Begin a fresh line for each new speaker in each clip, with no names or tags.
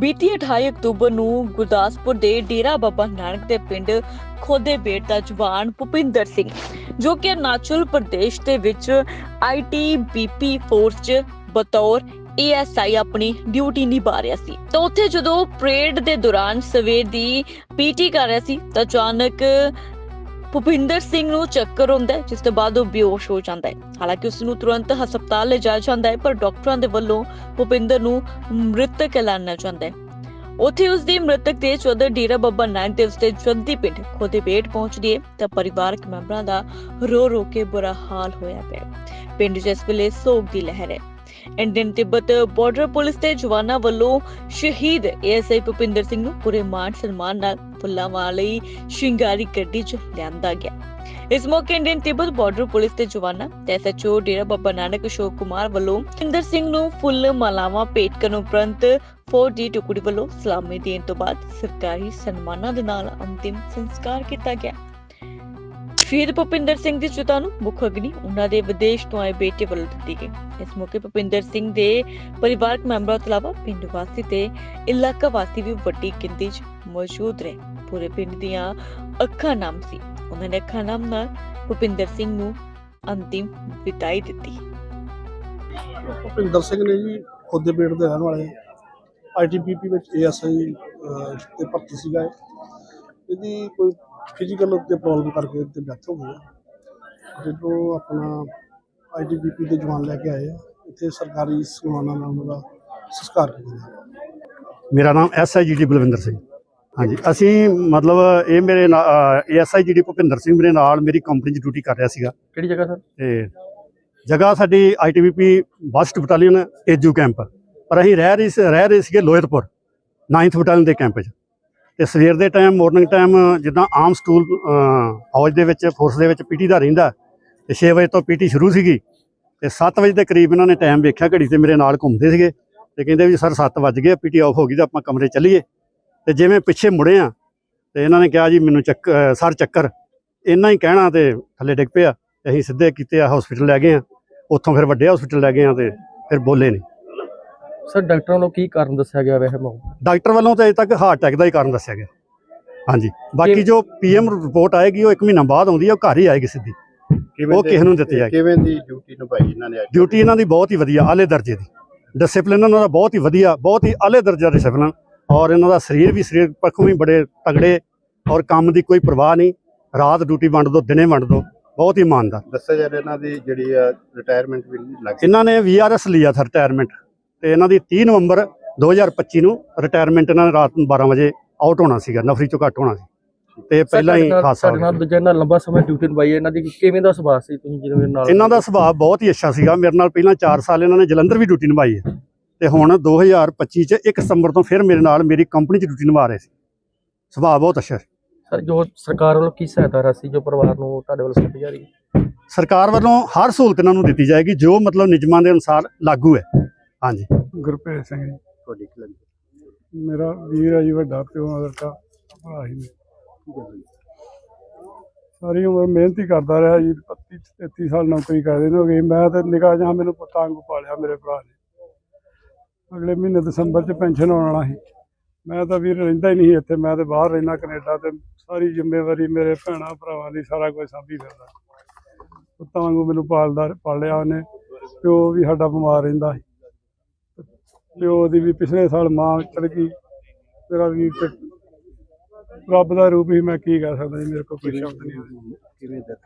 ਬੀਤੀ 28 ਅਕਤੂਬਰ ਨੂੰ ਗੁਰਦਾਸਪੁਰ ਦੇ ਡੇਰਾ ਬਾਬਾ ਨਾਨਕ ਦੇ ਪਿੰਡ ਖੋਦੇ ਬੇਟ ਦਾ ਜਵਾਨ ਭੁਪਿੰਦਰ ਸਿੰਘ, ਜੋ ਕਿ ਅਰੁਣਾਚਲ ਪ੍ਰਦੇਸ਼ ਦੇ ਵਿੱਚ ਆਈਟੀਬੀਪੀ ਫੋਰਸ 'ਚ ਬਤੌਰ ਏਐਸਆਈ ਆਪਣੀ ਡਿਊਟੀ ਨਿਭਾ ਰਿਹਾ ਸੀ। ਤਾਂ ਉੱਥੇ ਜਦੋਂ ਪਰੇਡ ਦੇ ਦੌਰਾਨ ਸਵੇਰ ਦੀ ਪੀਟੀ ਕਰ ਰਿਹਾ ਸੀ, ਤਾਂ ਅਚਾਨਕ ਭੁਪਿੰਦਰ ਸਿੰਘ ਨੂੰ ਚੱਕਰ ਹੁੰਦਾ ਹੈ, ਜਿਸ ਤੋਂ ਬਾਅਦ ਉਹ ਬੇਹੋਸ਼ ਹੋ ਜਾਂਦਾ ਹੈ। ਹਾਲਾਂਕਿ ਉਸ ਨੂੰ ਤੁਰੰਤ ਹਸਪਤਾਲ ਲਿਜਾਇਆ ਜਾਂਦਾ ਹੈ, ਪਰ ਡਾਕਟਰਾਂ ਦੇ ਵੱਲੋਂ ਭੁਪਿੰਦਰ ਨੂੰ ਮ੍ਰਿਤਕ ਐਲਾਨਿਆ ਜਾਂਦਾ ਹੈ। ਉੱਥੇ ਉਸ ਦੀ ਮ੍ਰਿਤਕ ਦੇ ਚੌਧਰ ਡੇਰਾ ਬੱਬਾ ਨਾਨਕ ਦੇ ਉਸਦੇ ਜੱਦੀ ਪਿੰਡ ਖੋਦੇ ਪੇਟ ਪਹੁੰਚਦੀ ਹੈ, ਤਾਂ ਪਰਿਵਾਰਕ ਮੈਂਬਰਾਂ ਦਾ ਰੋ ਰੋ ਕੇ ਬੁਰਾ ਹਾਲ ਹੋਇਆ ਪਿਆ ਪਿੰਡ 'ਚ ਇਸ ਵੇਲੇ ਸੋਗ ਦੀ ਲਹਿਰ ਹੈ। ਇੰਡੀਅਨ ਤਿੱਬਤ ਬਾਰਡਰ ਪੁਲਿਸ ਦੇ ਜਵਾਨਾਂ ਵੱਲੋਂ ਸ਼ਹੀਦ ਏਐਸਆਈ ਭੁਪਿੰਦਰ ਸਿੰਘ ਨੂੰ ਪੂਰੇ ਮਾਣ ਸਨਮਾਨ ਨਾਲ ਫੁੱਲਾਂ ਵਾਲੀ ਸ਼ਿੰਗਾਰੀ ਗੱਡੀ 'ਚ ਲਿਆਂਦਾ ਗਿਆ। ਇਸ ਮੌਕੇ ਇੰਡੀਅਨ ਤਿੱਬਤ ਬਾਰਡਰ ਪੁਲਿਸ ਦੇ ਜਵਾਨਾਂ ਤੇ ਐਸਐਚਓ ਡੇਰਾ ਬਾਬਾ ਨਾਨਕ ਅਸ਼ੋਕ ਕੁਮਾਰ ਵੱਲੋਂ ਭੁਪਿੰਦਰ ਸਿੰਘ ਨੂੰ ਫੁੱਲ ਮਾਲਾਵਾਂ ਭੇਟ ਕਰਨ ਉਪਰੰਤ 4D ਟੁਕੜੀ ਵੱਲੋਂ ਸਲਾਮੀ ਦੇਣ ਤੋਂ ਬਾਅਦ ਸਰਕਾਰੀ ਸਨਮਾਨਾਂ ਦੇ ਨਾਲ ਅੰਤਿਮ ਸੰਸਕਾਰ ਕੀਤਾ ਗਿਆ। ਸ਼ਹੀਦ ਭੁਪਿੰਦਰ ਸਿੰਘ ਦੀ ਚਿਤਾ ਨੂੰ ਮੁੱਖ ਅਗਨੀ ਉਹਨਾਂ ਦੇ ਵਿਦੇਸ਼ ਤੋਂ ਆਏ ਬੇਟੇ ਵੱਲੋਂ ਦਿੱਤੀ ਗਈ। ਇਸ ਮੌਕੇ ਭੁਪਿੰਦਰ ਸਿੰਘ ਦੇ ਪਰਿਵਾਰਕ ਮੈਂਬਰਾਂ ਤੋਂ ਇਲਾਵਾ ਪਿੰਡ ਵਾਸੀ ਤੇ ਇਲਾਕਾ ਵਾਸੀ ਵੀ ਵੱਡੀ ਗਿਣਤੀ 'ਚ ਮੌਜੂਦ ਰਹੇ। ਪੂਰੇ ਪਿੰਡ ਦੀਆਂ ਅੱਖਾਂ ਨਾਮ ਸੀ। ਉਹਨਾਂ ਨੇ ਅੱਖਾਂ ਨਾਮ ਨਾਲ ਭੁਪਿੰਦਰ ਸਿੰਘ ਨੂੰ ਅੰਤਿਮ ਵਿਦਾਈ ਦਿੱਤੀ।
ਭੁਪਿੰਦਰ ਸਿੰਘ ਨੇ ਜੀ ਖੁੱਦੇ ਪੇਟ ਦੇ ਰਹਿਣ ਵਾਲੇ ਆਈਟੀਪੀਪੀ ਵਿੱਚ ਏਐਸਆਈ ਤੇ ਭਰਤੀ ਸੀਗਾ ਇਹਦੀ ਕੋਈ ਫਿਜ਼ੀਕਲ ਉੱਤੇ ਪ੍ਰੋਬਲਮ ਕਰਕੇ ਤੇ ਡੈਥ ਹੋ ਗਈ ਹੈ। ਜਦੋਂ ਆਪਣਾ ਆਈਟੀਪੀਪੀ ਦੇ ਜਵਾਨ ਲੈ ਕੇ ਆਏ ਆ ਇੱਥੇ ਸਰਕਾਰੀ ਸਨਮਾਨਾਂ ਨਾਲ ਉਹਦਾ ਸੰਸਕਾਰ ਕੀਤਾ ਗਿਆ।
ਮੇਰਾ ਨਾਮ ਐਸਆਈਜੀਡੀ ਬਲਵਿੰਦਰ ਸਿੰਘ। ਹਾਂਜੀ ਅਸੀਂ ਮਤਲਬ ਇਹ ਮੇਰੇ ਐਸਆਈਜੀਡੀ ਭੁਪਿੰਦਰ ਸਿੰਘ ਮੇਰੇ ਨਾਲ ਮੇਰੀ ਕੰਪਨੀ 'ਚ ਡਿਊਟੀ ਕਰ ਰਿਹਾ ਸੀਗਾ।
ਕਿਹੜੀ ਜਗ੍ਹਾ ਸਰ?
ਤੇ ਜਗ੍ਹਾ ਸਾਡੀ ਆਈਟੀਬੀਪੀ ਬਸਟ ਬਟਾਲੀਅਨ ਏਜੂ ਕੈਂਪ ਪਰ ਅਸੀਂ ਰਹਿ ਰਹੇ ਸੀ ਰਹਿ ਰਹੇ ਸੀਗੇ ਲੋਹਿਤਪੁਰ 9th ਬਟਾਲੀਅਨ ਦੇ ਕੈਂਪ 'ਚ। ਤੇ ਸਵੇਰ ਦੇ ਟਾਈਮ ਮਾਰਨਿੰਗ ਟਾਈਮ ਜਿੱਦਾਂ ਆਮ ਸਕੂਲ ਫੌਜ ਦੇ ਵਿੱਚ ਫੋਰਸ ਦੇ ਵਿੱਚ ਪੀਟੀ ਦਾ ਰਹਿੰਦਾ, ਤੇ 6 ਵਜੇ ਤੋਂ ਪੀਟੀ ਸ਼ੁਰੂ ਸੀਗੀ, ਤੇ 7 ਵਜੇ ਦੇ ਕਰੀਬ ਇਹਨਾਂ ਨੇ ਟਾਈਮ ਵੇਖਿਆ ਘੜੀ ਤੇ ਮੇਰੇ ਨਾਲ ਘੁੰਮਦੇ ਸੀਗੇ, ਤੇ ਕਹਿੰਦੇ ਵੀ ਸਰ 7 ਵੱਜ ਗਏ ਪੀਟੀ ਆਫ ਹੋ ਗਈ ਤਾਂ ਆਪਾਂ ਕਮਰੇ ਚੱਲੀਏ। ਤੇ ਜਿਵੇਂ ਪਿੱਛੇ ਮੁੜੇ ਆ, ਤੇ ਇਹਨਾਂ ਨੇ ਕਿਹਾ ਜੀ ਮੈਨੂੰ ਚੱਕ ਸਰ ਚੱਕਰ, ਇੰਨਾ ਹੀ ਕਹਿਣਾ ਤੇ ਥੱਲੇ ਡਿੱਗ ਪਿਆ, ਤੇ ਅਸੀਂ ਸਿੱਧੇ ਕੀਤੇ ਆ ਹਸਪੀਟਲ ਲੈ ਗਏ ਆ, ਉੱਥੋਂ ਫਿਰ ਵੱਡੇ ਹਸਪੀਟਲ ਲੈ ਗਏ ਆ ਤੇ ਫਿਰ ਬੋਲੇ ਨਹੀਂ
ਸਰ ਡਾਕਟਰਾਂ ਵੱਲੋਂ ਕੀ ਕਾਰਨ ਦੱਸਿਆ ਗਿਆ ਵੈਸੇ ਮੌਤ ਦਾ?
ਡਾਕਟਰ ਵੱਲੋਂ ਤਾਂ ਅਜੇ ਤੱਕ ਹਾਰਟ ਅਟੈਕ ਦਾ ਹੀ ਕਾਰਨ ਦੱਸਿਆ ਗਿਆ। ਹਾਂਜੀ। ਬਾਕੀ ਜੋ ਪੀਐਮ ਰਿਪੋਰਟ ਆਏਗੀ ਉਹ 1 ਮਹੀਨਾ ਬਾਅਦ ਆਉਂਦੀ ਹੈ ਉਹ ਘਰ ਹੀ ਆਏਗੀ ਸਿੱਧੀ। ਉਹ ਕਿਸੇ ਨੂੰ ਦਿੱਤੀ ਜਾਏਗੀ।
ਕਿਵੇਂ ਦੀ ਡਿਊਟੀ ਨਿਭਾਈ ਇਹਨਾਂ ਨੇ ਅੱਜ?
ਡਿਊਟੀ ਇਹਨਾਂ ਦੀ ਬਹੁਤ ਹੀ ਵਧੀਆ ਆਲੇ ਦਰਜੇ ਦੀ। ਡਿਸਪਲਿਨ ਇਹਨਾਂ ਦਾ ਬਹੁਤ ਹੀ ਵਧੀਆ ਬਹੁਤ ਹੀ ਆਲੇ ਦਰਜੇ ਦਾ ਡਿਸਪਲਿਨ ਔਰ ਇਹਨਾਂ ਦਾ ਸਰੀਰ ਵੀ ਸਰੀਰ ਪੱਖੋਂ ਵੀ ਬੜੇ ਤਗੜੇ ਔਰ ਕੰਮ ਦੀ ਕੋਈ ਪਰਵਾਹ ਨਹੀਂ। ਰਾਤ ਡਿਊਟੀ ਵੰਡ ਦੋ ਦਿਨੇ ਵੰਡ ਦੋ। ਬਹੁਤ ਹੀ ਇਮਾਨਦਾਰ।
ਦੱਸਿਆ ਜਾ ਰਿਹਾ ਇਹਨਾਂ ਦੀ ਜਿਹੜੀ ਰਿਟਾਇਰਮੈਂਟ ਵੀ ਲੱਗ
ਇਹਨਾਂ ਨੇ ਵੀਆਰਐਸ ਲਿਆ ਥਾ ਰਿਟਾਇਰਮੈਂਟ ਤੇ ਇਹਨਾਂ ਦੀ 30 ਨਵੰਬਰ 2025 ਨੂੰ ਰਿਟਾਇਰਮੈਂਟ ਇਹਨਾਂ ਨੇ ਰਾਤ ਨੂੰ 12 ਵਜੇ ਆਊਟ ਹੋਣਾ ਸੀਗਾ ਨਫਰੀ ਚੋਂ ਘੱਟ ਹੋਣਾ ਸੀ। ਤੇ ਪਹਿਲਾਂ ਹੀ ਹਾਦਸਾ
ਤੁਹਾਡੇ ਨਾਲ ਦੂਜੇ ਨਾਲ ਲੰਬਾ ਸਮਾਂ ਡਿਊਟੀ ਨਿਭਾਈ ਇਹਨਾਂ ਦੀ ਕਿਵੇਂ ਦਾ ਸੁਭਾਅ ਸੀ ਤੁਸੀਂ ਜਿਹਦੇ ਨਾਲ
ਇਹਨਾਂ ਦਾ ਸੁਭਾਅ ਬਹੁਤ ਹੀ ਅੱਛਾ ਸੀਗਾ। ਮੇਰੇ ਨਾਲ ਪਹਿਲਾਂ 4 ਸਾਲ ਇਹਨਾਂ ਨੇ ਜਲੰਧਰ ਵੀ ਡਿਊਟੀ ਨਿਭਾਈ ਹੈ। ਤੇ ਹੁਣ 2025 ਚ 1 ਸਤੰਬਰ ਤੋਂ ਫਿਰ ਮੇਰੇ ਨਾਲ ਮੇਰੀ ਕੰਪਨੀ 'ਚ ਡਿਊਟੀ ਨਿਭਾ ਰਹੇ ਸੀ। ਸੁਭਾਅ ਬਹੁਤ ਅੱਛਾ ਸੀ।
ਸਰ ਜੋ ਸਰਕਾਰ ਵੱਲੋਂ ਕੀ ਸਹਾਇਤਾ ਰਾਸ਼ੀ ਜੋ ਪਰਿਵਾਰ ਨੂੰ ਤੁਹਾਡੇ ਵੱਲੋਂ ਸੱਦੀ ਜਾ ਰਹੀ ਹੈ?
ਸਰਕਾਰ ਵੱਲੋਂ ਹਰ ਸਹੂਲਤ ਇਹਨਾਂ ਨੂੰ ਦਿੱਤੀ ਜਾਏਗੀ ਜੋ ਮਤਲਬ ਨਿਯਮਾਂ ਦੇ ਅਨੁਸਾਰ ਲਾਗੂ ਹੈ। ਹਾਂਜੀ।
ਗੁਰਪ੍ਰੀਤ ਸਿੰਘ ਜੀ।
ਤੁਹਾਡੀ ਕੀ ਲੱਗਦੀ
ਮੇਰਾ ਵੀਰ ਆ ਜੀ ਵੱਡਾ ਪਿਓ ਦਾ ਭਰਾ ਹੀ ਨੇ। ਸਾਰੀ ਉਮਰ ਮਿਹਨਤ ਹੀ ਕਰਦਾ ਰਿਹਾ ਜੀ 32 33 ਸਾਲ ਨੌਕਰੀ ਕਰਦੇ ਨੇ ਹੋ ਗਈ ਮੈਂ ਤੇ ਨਿਗਾਹ ਜਾਂ ਮੈਨੂੰ ਪੁੱਤਾਂ ਵਾਂਗੂ ਪਾਲਿਆ ਮੇਰੇ ਭਰਾ ਨੇ। ਅਗਲੇ ਮਹੀਨੇ ਦਸੰਬਰ ਚ ਪੈਨਸ਼ਨ ਆਉਣ ਵਾਲਾ ਸੀ। ਮੈਂ ਤਾਂ ਵੀਰ ਰਹਿੰਦਾ ਹੀ ਨਹੀਂ ਇੱਥੇ। ਮੈਂ ਤੇ ਬਾਹਰ ਰਹਿਣਾ ਕੈਨੇਡਾ ਤੇ ਸਾਰੀ ਜ਼ਿੰਮੇਵਾਰੀ ਮੇਰੇ ਭੈਣਾਂ ਭਰਾਵਾਂ ਦੀ ਸਾਰਾ ਕੁਝ ਸਾਂਭੀ ਫਿਰਦਾ। ਪੁੱਤਾਂ ਵਾਂਗੂ ਮੈਨੂੰ ਪਾਲਦਾ ਪਾਲਿਆ ਉਹਨੇ। ਪਿਓ ਵੀ ਸਾਡਾ ਬਿਮਾਰ ਰਹਿੰਦਾ ਸੀ। ਪਿਓ ਦੀ ਵੀ ਪਿਛਲੇ ਸਾਲ ਮਾਂ ਚਲ ਗਈ। ਮੇਰਾ ਤੇ ਰੱਬ ਦਾ ਰੂਪ ਹੀ ਮੈਂ ਕੀ ਕਹਿ ਸਕਦਾ ਜੀ ਮੇਰੇ ਕੋਲ ਕੋਈ ਸ਼ਬਦ ਨਹੀਂ ਹੈ।
ਕਿਵੇਂ ਦੱਸ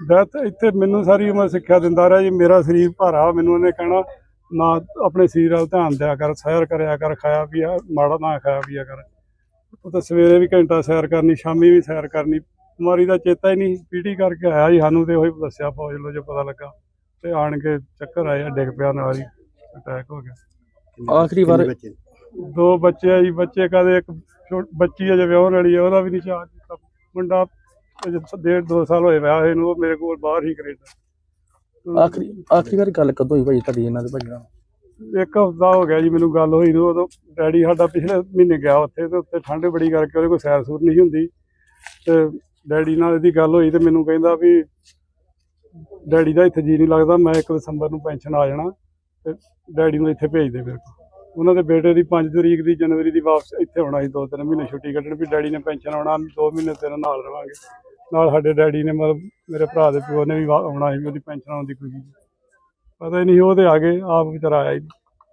ਦੈਤ ਇੱਥੇ ਮੈਨੂੰ ਸਾਰੀ ਉਮਰ ਸਿੱਖਿਆ ਦਿੰਦਾ ਰਿਹਾ ਜੀ। ਮੇਰਾ ਸਰੀਰ ਭਾਰਾ ਮੈਨੂੰ ਉਹਨੇ ਕਹਿਣਾ ਨਾ ਆਪਣੇ ਸਰੀਰ ਵੱਲ ਧਿਆਨ ਦਿਆ ਕਰ ਸੈਰ ਕਰਿਆ ਕਰ ਖਾਇਆ ਪੀਆ ਮਾੜਾ ਨਾ ਖਾਇਆ ਪੀਆ ਕਰ। ਉਹ ਤਾਂ ਸਵੇਰੇ ਵੀ ਘੰਟਾ ਸੈਰ ਕਰਨੀ ਸ਼ਾਮੀ ਵੀ ਸੈਰ ਕਰਨੀ। ਬਿਮਾਰੀ ਦਾ ਚੇਤਾ ਹੀ ਨਹੀਂ ਪੀਟੀ ਕਰਕੇ ਆਇਆ ਜੀ। ਸਾਨੂੰ ਤੇ ਉਹੀ ਦੱਸਿਆ ਫੌਜ ਲੋ ਜੋ ਪਤਾ ਲੱਗਾ। ਤੇ ਆਣ ਕੇ ਚੱਕਰ ਆਇਆ ਡਿੱਗ ਪਿਆ ਨਾਲ ਹੀ ਅਟੈਕ ਹੋ ਗਿਆ।
ਆਖਰੀ ਵਾਰ-
ਬੱਚੇ?
ਦੋ ਬੱਚੇ ਆ ਜੀ ਬੱਚੇ ਕਦੇ ਇੱਕ ਛੋ- ਬੱਚੀ ਅਜੇ ਵਿਆਹਣ ਵਾਲੀ ਆ ਉਹਦਾ ਵੀ ਨਹੀਂ ਚਾਹ ਕੀਤਾ। ਮੁੰਡਾ ਅਜੇ ਡੇਢ ਦੋ ਸਾਲ ਹੋਏ ਵਿਆਹ ਹੋਏ ਨੂੰ ਉਹ ਮੇਰੇ ਕੋਲ ਬਾਹਰ ਹੀ ਕੈਨੇਡਾ।
ਆਖਰੀ ਆਖਰੀ ਵਾਰ ਗੱਲ ਕਦੋਂ ਹੋਈ ਭਾਈ ਤੁਹਾਡੀ ਇਹਨਾਂ ਦੇ ਭਾਈ ਨਾਲ?
ਇੱਕ ਹਫਤਾ ਹੋ ਗਿਆ ਜੀ ਮੈਨੂੰ ਗੱਲ ਹੋਈ ਨੂੰ ਉਦੋਂ ਡੈਡੀ ਸਾਡਾ ਪਿਛਲੇ ਮਹੀਨੇ ਗਿਆ ਉੱਥੇ ਤੇ ਉੱਥੇ ਠੰਡ ਬੜੀ ਕਰਕੇ ਉਹਦੇ ਕੋਲ ਸੈਰ ਸੂਰ ਨਹੀਂ ਹੁੰਦੀ। ਤੇ ਡੈਡੀ ਨਾਲ ਇਹਦੀ ਗੱਲ ਹੋਈ ਤੇ ਮੈਨੂੰ ਕਹਿੰਦਾ ਵੀ ਡੈਡੀ ਦਾ ਇੱਥੇ ਜੀ ਨਹੀਂ ਲੱਗਦਾ ਮੈਂ 1 ਦਸੰਬਰ ਨੂੰ ਪੈਨਸ਼ਨ ਆ ਜਾਣਾ। ਤੇ ਡੈਡੀ ਨੂੰ ਇੱਥੇ ਭੇਜਦੇ ਮੇਰੇ ਕੋਲ ਉਹਨਾਂ ਦੇ ਬੇਟੇ ਦੀ 5 ਤਰੀਕ ਦੀ ਜਨਵਰੀ ਦੀ ਵਾਪਸ ਇੱਥੇ ਆਉਣਾ ਸੀ, ਦੋ ਤਿੰਨ ਮਹੀਨੇ ਛੁੱਟੀ ਕੱਢਣ, ਵੀ ਡੈਡੀ ਨੇ ਪੈਨਸ਼ਨ ਆਉਣਾ, ਦੋ ਮਹੀਨੇ ਤੇਰੇ ਨਾਲ ਰਵਾਂਗੇ। ਨਾਲ ਸਾਡੇ ਡੈਡੀ ਨੇ ਮਤਲਬ ਮੇਰੇ ਭਰਾ ਦੇ ਪਿਓ ਨੇ ਵੀ ਵਾ- ਆਉਣਾ ਸੀ, ਵੀ ਉਹਦੀ ਪੈਨਸ਼ਨ ਆਉਣ ਦੀ ਖੁਸ਼ੀ ਪਤਾ ਹੀ ਨਹੀਂ ਉਹ ਤੇ ਆ ਗਏ, ਆਪ ਵਿਚਾਰਾ ਆਇਆ ਹੀ